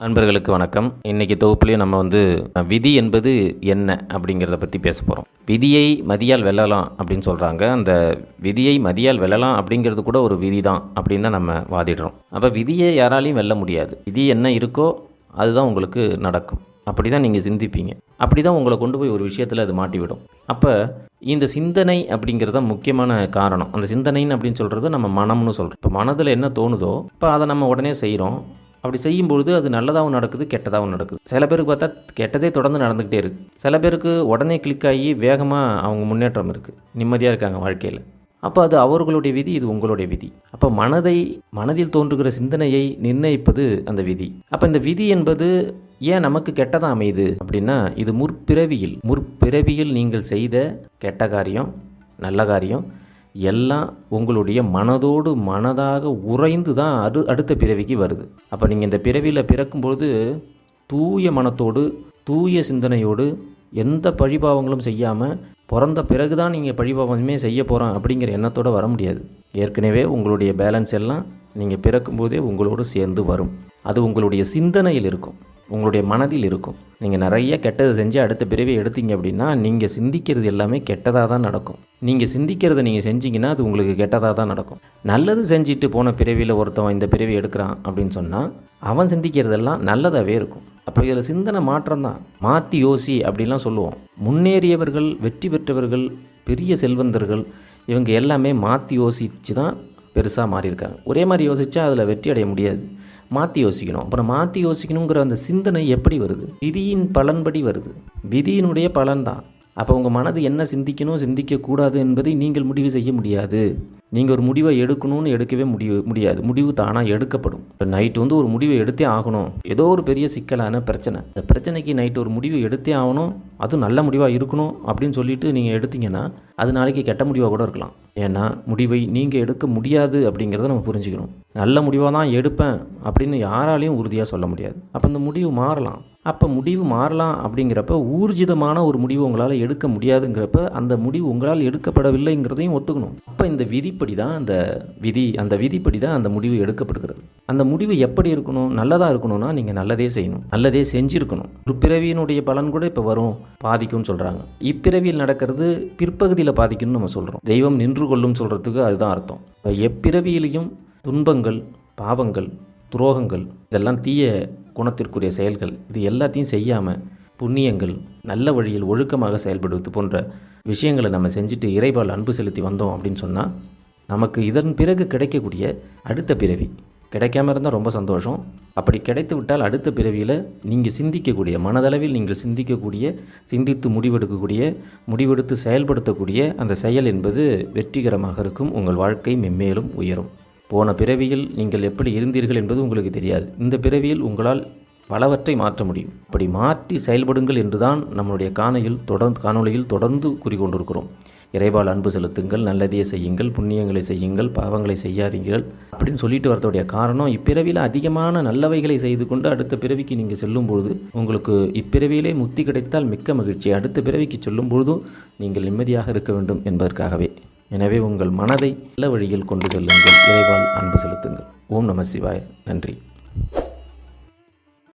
நண்பர்களுக்கு வணக்கம். இன்னைக்கு தொகுப்புலேயும் நம்ம வந்து விதி என்பது என்ன அப்படிங்கிறத பற்றி பேச போகிறோம் விதியை மதியால் வெல்லலாம் அப்படின்னு சொல்கிறாங்க அந்த விதியை மதியால் வெல்லலாம் அப்படிங்கிறது கூட ஒரு விதி தான் அப்படின்னு தான் நம்ம வாதிடுறோம். அப்போ விதியை யாராலையும் வெல்ல முடியாது. விதி என்ன இருக்கோ அதுதான் உங்களுக்கு நடக்கும். அப்படி தான் நீங்கள் சிந்திப்பீங்க. அப்படி தான் உங்களை கொண்டு போய் ஒரு விஷயத்தில் அது மாட்டிவிடும். அப்போ இந்த சிந்தனை அப்படிங்கிறது தான் முக்கியமான காரணம். அந்த சிந்தனைன்னு அப்படின்னு சொல்கிறது நம்ம மனம்னு சொல்கிறோம் இப்போ மனதில் என்ன தோணுதோ இப்போ அதை நம்ம உடனே செய்கிறோம் அப்படி செய்யும்பொழுது அது நல்லதாகவும் நடக்குது கெட்டதாகவும் நடக்குது. சில பேருக்கு பார்த்தா கெட்டதே தொடர்ந்து நடந்துக்கிட்டே இருக்குது சில பேருக்கு உடனே கிளிக் ஆகி வேகமாக அவங்க முன்னேற்றம் இருக்குது நிம்மதியாக இருக்காங்க வாழ்க்கையில். அப்போ அது அவர்களுடைய விதி இது உங்களுடைய விதி. அப்போ மனதை மனதில் தோன்றுகிற சிந்தனையை நிர்ணயிப்பது அந்த விதி. அப்போ இந்த விதி என்பது ஏன் நமக்கு கெட்டதாக அமையுது அப்படின்னா இது முற்பிறவியில் முற்பிறவியில் நீங்கள் செய்த கெட்ட காரியம் நல்ல காரியம் எல்லாம் உங்களுடைய மனதோடு மனதாக உறைந்து தான் அடு அடுத்த பிறவிக்கு வருது. அப்போ நீங்கள் இந்த பிறவியில் பிறக்கும்போது தூய மனத்தோடு தூய சிந்தனையோடு எந்த பழிபாவங்களும் செய்யாமல் பிறந்த பிறகு தான் நீங்கள் பழிபாவமே செய்ய போகிறோம் அப்படிங்கிற எண்ணத்தோடு வர முடியாது. ஏற்கனவே உங்களுடைய பேலன்ஸ் எல்லாம் நீங்கள் பிறக்கும்போதே உங்களோடு சேர்ந்து வரும். அது உங்களுடைய சிந்தனையில் இருக்கும். உங்களுடைய மனதில் இருக்கும். நீங்கள் நிறைய கெட்டதை செஞ்சு அடுத்த பிறவி எடுத்தீங்க அப்படின்னா நீங்கள் சிந்திக்கிறது எல்லாமே கெட்டதாக தான் நடக்கும். நீங்கள் சிந்திக்கிறத நீங்கள் செஞ்சீங்கன்னா அது உங்களுக்கு கெட்டதாக தான் நடக்கும். நல்லது செஞ்சுட்டு போன பிறவியில் ஒருத்தவன் இந்த பிறவி எடுக்கிறான் அப்படின்னு சொன்னால் அவன் சிந்திக்கிறதெல்லாம் நல்லதாகவே இருக்கும். அப்போ இதில் சிந்தனை மாற்றம் தான். மாற்றி யோசி அப்படிலாம் சொல்லுவோம். முன்னேறியவர்கள் வெற்றி பெற்றவர்கள் பெரிய செல்வந்தர்கள் இவங்க எல்லாமே மாற்றி யோசித்து தான் பெருசாக மாறியிருக்காங்க. ஒரே மாதிரி யோசித்தா அதில் வெற்றி அடைய முடியாது. மாற்றி யோசிக்கணும். அப்புறம் மாற்றி யோசிக்கணுங்கிற அந்த சிந்தனை எப்படி வருது? விதியின் பலன்படி வருது. விதியினுடைய பலன்தான். அப்போ உங்கள் மனது என்ன சிந்திக்கணும் சிந்திக்கக்கூடாது என்பதை நீங்கள் முடிவு செய்ய முடியாது. நீங்கள் ஒரு முடிவை எடுக்கணும்னு எடுக்கவே முடிவு முடியாது. முடிவு தானாக எடுக்கப்படும். நைட்டு வந்து ஒரு முடிவை எடுத்தே ஆகணும். ஏதோ ஒரு பெரிய சிக்கலான பிரச்சனை. அந்த பிரச்சனைக்கு நைட்டு ஒரு முடிவு எடுத்தே ஆகணும். அதுவும் நல்ல முடிவாக இருக்கணும் அப்படின்னு சொல்லிட்டு நீங்கள் எடுத்தீங்கன்னா அது நாளைக்கு கெட்ட முடிவாக கூட இருக்கலாம். ஏன்னா முடிவை நீங்கள் எடுக்க முடியாது அப்படிங்கிறத நம்ம புரிஞ்சுக்கணும். நல்ல முடிவாக தான் எடுப்பேன் அப்படின்னு யாராலையும் உறுதியாக சொல்ல முடியாது. அப்போ இந்த முடிவு மாறலாம். அப்போ முடிவு மாறலாம் அப்படிங்கிறப்ப ஊர்ஜிதமான ஒரு முடிவு உங்களால் எடுக்க முடியாதுங்கிறப்ப அந்த முடிவு உங்களால் எடுக்கப்படவில்லைங்கிறதையும் ஒத்துக்கணும். அப்போ இந்த விதிப்படி தான் அந்த விதி அந்த விதிப்படி தான் அந்த முடிவு எடுக்கப்படுகிறது. அந்த முடிவு எப்படி இருக்கணும்? நல்லதாக இருக்கணும்னா நீங்கள் நல்லதே செய்யணும். நல்லதே செஞ்சுருக்கணும். ஒரு பிறவியினுடைய பலன் கூட இப்போ வரும். பாதிக்கும்னு சொல்கிறாங்க இப்பிறவியில் நடக்கிறது பிற்பகுதியில் பாதிக்கும்னு நம்ம சொல்கிறோம் தெய்வம் நின்று கொள்ளும் சொல்கிறதுக்கு அதுதான் அர்த்தம். இப்போ எப்பிறவியிலையும் துன்பங்கள் பாவங்கள் துரோகங்கள் இதெல்லாம் தீய குணத்திற்குரிய செயல்கள். இது எல்லாத்தையும் செய்யாமல் புண்ணியங்கள் நல்ல வழியில் ஒழுக்கமாக செயல்படுவது போன்ற விஷயங்களை நம்ம செஞ்சுட்டு இறைபால் அன்பு செலுத்தி வந்தோம் அப்படின்னு சொன்னால் நமக்கு இதன் பிறகு கிடைக்கக்கூடிய அடுத்த பிறவி. கிடைக்காம இருந்தால் ரொம்ப சந்தோஷம். அப்படி கிடைத்து விட்டால் அடுத்த பிறவியில் நீங்கள் சிந்திக்கக்கூடிய மனதளவில் நீங்கள் சிந்திக்கக்கூடிய சிந்தித்து முடிவெடுக்கக்கூடிய முடிவெடுத்து செயல்படுத்தக்கூடிய அந்த செயல் என்பது வெற்றிகரமாக இருக்கும். உங்கள் வாழ்க்கை மென்மேலும் உயரும். போன பிறவியில் நீங்கள் எப்படி இருந்தீர்கள் என்பது உங்களுக்கு தெரியாது. இந்த பிறவியில் உங்களால் பலவற்றை மாற்ற முடியும். அப்படி மாற்றி செயல்படுங்கள் என்றுதான் நம்மளுடைய காணையில் தொடர்ந்து காணொலியில் தொடர்ந்து கூறிக்கொண்டிருக்கிறோம். இறைவால் அன்பு செலுத்துங்கள் நல்லதையே செய்யுங்கள் புண்ணியங்களை செய்யுங்கள் பாவங்களை செய்யாதீங்கள் அப்படின்னு சொல்லிட்டு வரதுடைய காரணம் இப்பிறவியில் அதிகமான நல்லவைகளை செய்து கொண்டு அடுத்த பிறவிக்கு நீங்கள் செல்லும் பொழுது உங்களுக்கு இப்பிறவியிலே முத்தி கிடைத்தால் மிக்க மகிழ்ச்சி. அடுத்த பிறவிக்கு செல்லும் பொழுதும் நீங்கள் நிம்மதியாக இருக்க வேண்டும் என்பதற்காகவே. எனவே உங்கள் மனதை நல்ல வழியில் கொண்டு செல்லுங்கள். இறைவால் அன்பு செலுத்துங்கள். ஓம் நம சிவாய. நன்றி.